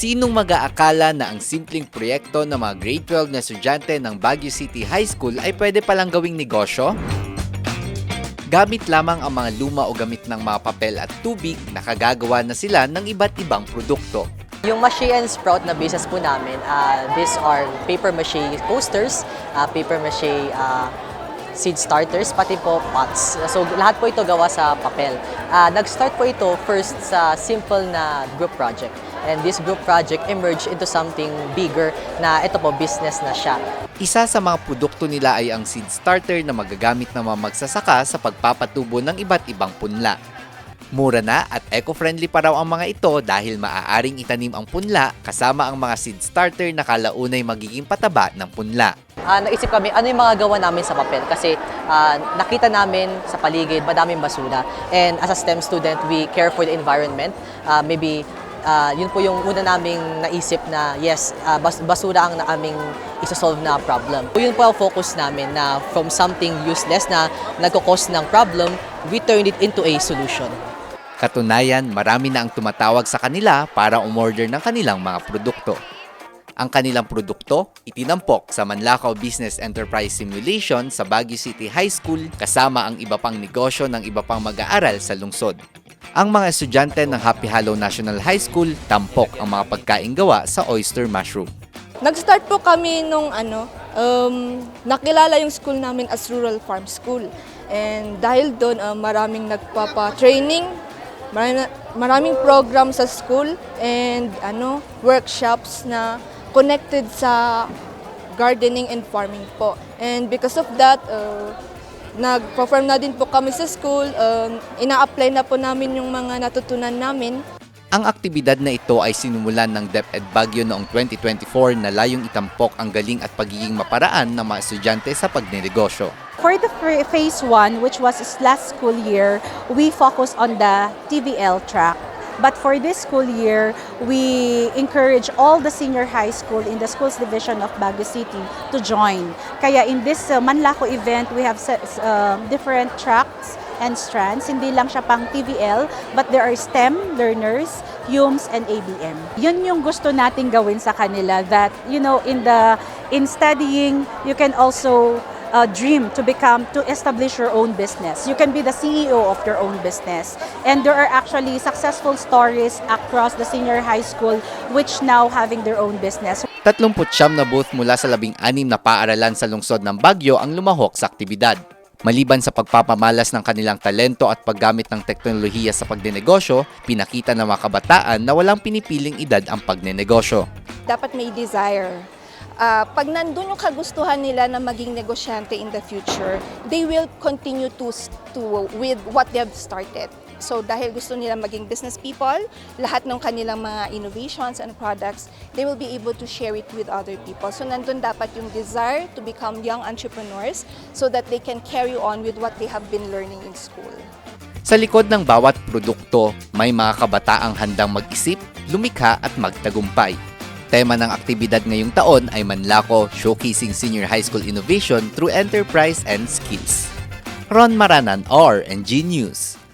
Sinong mag-aakala na ang simpleng proyekto ng mga grade 12 na estudyante ng Baguio City High School ay pwede palang gawing negosyo? Gamit lamang ang mga luma o gamit ng mga papel at tubig, nakagagawa na sila ng iba't ibang produkto. Yung Mache and Sprout na business po namin, uh, these are paper mache posters, uh, paper mache uh, seed starters, pati po pots. So lahat po ito gawa sa papel. Uh, nag-start po ito first sa simple na group project. And this group project emerged into something bigger na ito po business na siya. Isa sa mga produkto nila ay ang seed starter na magagamit ng mga magsasaka sa pagpapatubo ng iba't ibang punla. Mura na at eco-friendly pa raw ang mga ito dahil maaaring itanim ang punla kasama ang mga seed starter na kalaunay magiging pataba ng punla. Ah, naisip kami, ano yung mga gawa namin sa papel? Kasi ah, nakita namin sa paligid, madaming basura. And as a STEM student, we care for the environment. Ah, maybe ah, yun po yung una naming naisip na yes, ah, bas- basura ang aming isosolve na problem. Yun po ang focus namin na from something useless na nagkakos ng problem, we turn it into a solution. Katunayan, marami na ang tumatawag sa kanila para umorder ng kanilang mga produkto. Ang kanilang produkto, itinampok sa Manlakaw Business Enterprise Simulation sa Baguio City High School kasama ang iba pang negosyo ng iba pang mag-aaral sa lungsod. Ang mga estudyante ng Happy Hollow National High School tampok ang mga pagkain gawa sa oyster mushroom. Nag-start po kami nung ano, um, nakilala yung school namin as Rural Farm School. And dahil doon, uh, maraming nagpapa-training, maraming, program sa school, and ano, workshops na connected sa gardening and farming po. And because of that, uh, nag-perform na din po kami sa school. Uh, ina-apply na po namin yung mga natutunan namin. Ang aktibidad na ito ay sinumulan ng DepEd Baguio noong 2024 na layong itampok ang galing at pagiging maparaan ng mga estudyante sa pagnenegosyo. For the phase one, which was last school year, we focused on the TVL track. But for this school year, we encourage all the senior high school in the schools division of Baguio City to join. Kaya in this uh, Manlaco event, we have uh, different tracks and strands. Hindi lang siya pang TVL, but there are STEM learners, HUMS, and ABM. Yun yung gusto nating gawin sa kanila that, you know, in the in studying, you can also uh, dream to become to establish your own business. You can be the CEO of your own business. And there are actually successful stories across the senior high school which now having their own business. 39 na booth mula sa labing anim na paaralan sa lungsod ng Bagyo ang lumahok sa aktibidad. Maliban sa pagpapamalas ng kanilang talento at paggamit ng teknolohiya sa pagdinegosyo, pinakita ng mga kabataan na walang pinipiling edad ang pagnenegosyo. dapat may desire. Ah, pag nandun yung kagustuhan nila na maging negosyante in the future, they will continue to, to with what they have started. So dahil gusto nila maging business people, lahat ng kanilang mga innovations and products, they will be able to share it with other people. So nandun dapat yung desire to become young entrepreneurs so that they can carry on with what they have been learning in school. Sa likod ng bawat produkto, may mga kabataang handang mag-isip, lumikha at magtagumpay. Tema ng aktibidad ngayong taon ay Manlako Showcasing Senior High School Innovation through Enterprise and Skills. Ron Maranan, R&G News.